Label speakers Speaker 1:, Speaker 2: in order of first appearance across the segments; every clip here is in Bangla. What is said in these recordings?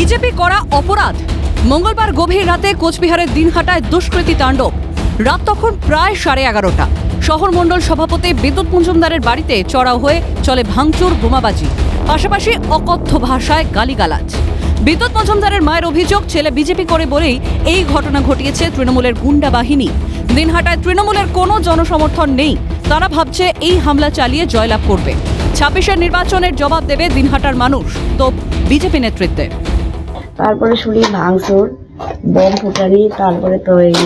Speaker 1: বিজেপি করা অপরাধ। মঙ্গলবার গভীর রাতে কোচবিহারের দিনহাটায় দুষ্কৃতী তাণ্ডব। রাত তখন প্রায় সাড়ে এগারোটা। শহর মণ্ডল সভাপতি বিদ্যুৎ মজুমদারের বাড়িতে চড়াও হয়ে চলে ভাঙচুর, বোমাবাজি। পাশাপাশি অকথ্য ভাষায় গালিগালাজ। বিদ্যুৎ মজুমদারের মায়ের অভিযোগ, ছেলে বিজেপি করে বলেই এই ঘটনা ঘটিয়েছে তৃণমূলের গুন্ডা বাহিনী। দিনহাটায় তৃণমূলের কোনো জনসমর্থন নেই। তারা ভাবছে এই হামলা চালিয়ে জয়লাভ করবে। ছাব্বিশের নির্বাচনের জবাব দেবে দিনহাটার মানুষ। তো বিজেপি নেতৃত্বের
Speaker 2: তারপরে শুনি ভাঙচুর বম ফুটানি তারপরে তো এই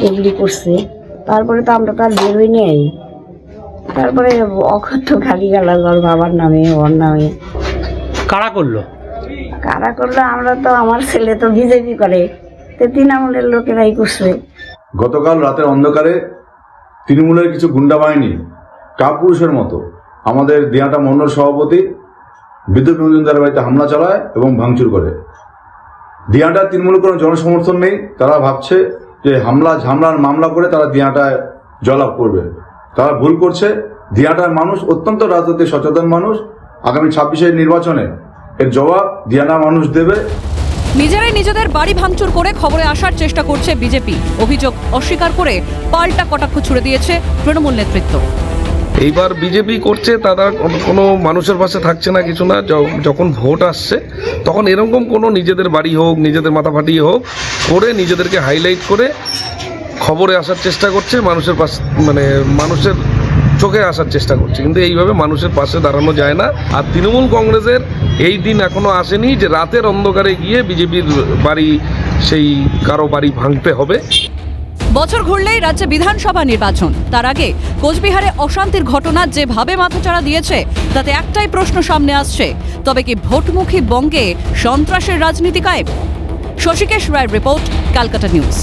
Speaker 2: এগুলি করছে। তারপরে তো আমরা তো আর বেরোই নেই। তারপরে অকথ্য খালি গেল ওর বাবার নামে ওর নামে।
Speaker 3: কারা করল?
Speaker 2: কারা করল? আমরা তো আমার ছেলে তো বিজেপি করে। তো তৃণমূলের লোকেরাই করছে।
Speaker 4: গতকাল রাতের অন্ধকারে তৃণমূলের কিছু গুন্ডা বাহিনী কাপুরুষের মতো আমাদের দিয়াটা মন্ডল সভাপতি বিদ্যুৎ মজুমদারের বাড়িতে হামলা চালায় এবং ভাঙচুর করে। দিয়াটার তৃণমূলের কোনো জনসমর্থন নেই। তারা ভাবছে যে হামলা ঝামলার মামলা করে তারা দিয়াটায় জয়লাভ করবে। তারা ভুল করছে। দিয়াটার মানুষ অত্যন্ত রাজনৈতিক সচেতন মানুষ। আগামী ছাব্বিশের নির্বাচনে এর জবাব দিয়ানা মানুষ দেবে।
Speaker 1: নিজেরাই নিজেদের বাড়ি ভাঙচুর করে খবরে আসার চেষ্টা করছে বিজেপি। অভিযোগ অস্বীকার করে পাল্টা কটাক্ষ ছুড়ে দিয়েছে তৃণমূল নেতৃত্ব।
Speaker 5: এইবার বিজেপি করছে তারা কোনো- মানুষের পাশে থাকছে না, কিছু না। যখন ভোট আসছে, তখন এরকম কোনো নিজেদের বাড়ি হোক, নিজেদের মাথা ফাটিয়ে হোক, করে নিজেদেরকে হাইলাইট করে খবরে আসার চেষ্টা করছে, মানুষের পাশে মানে মানুষের চোখে আসার চেষ্টা করছে। কিন্তু এইভাবে মানুষের পাশে দাঁড়ানো যায় না। আর তৃণমূল কংগ্রেসের এই দিন এখনও আসেনি যে রাতের অন্ধকারে গিয়ে বিজেপির বাড়ি, সেই কারও বাড়ি ভাঙতে হবে।
Speaker 1: বছর ঘুরলেই রাজ্যে বিধানসভা নির্বাচন। তার আগে কোচবিহারে অশান্তির ঘটনা যেভাবে মাথাচাড়া দিয়েছে, তাতে একটাই প্রশ্ন সামনে আসছে, তবে কি ভোটমুখী বঙ্গে সন্ত্রাসের রাজনীতি কায়েম? শশীকেশ রায়ের রিপোর্ট, ক্যালকাটা নিউজ।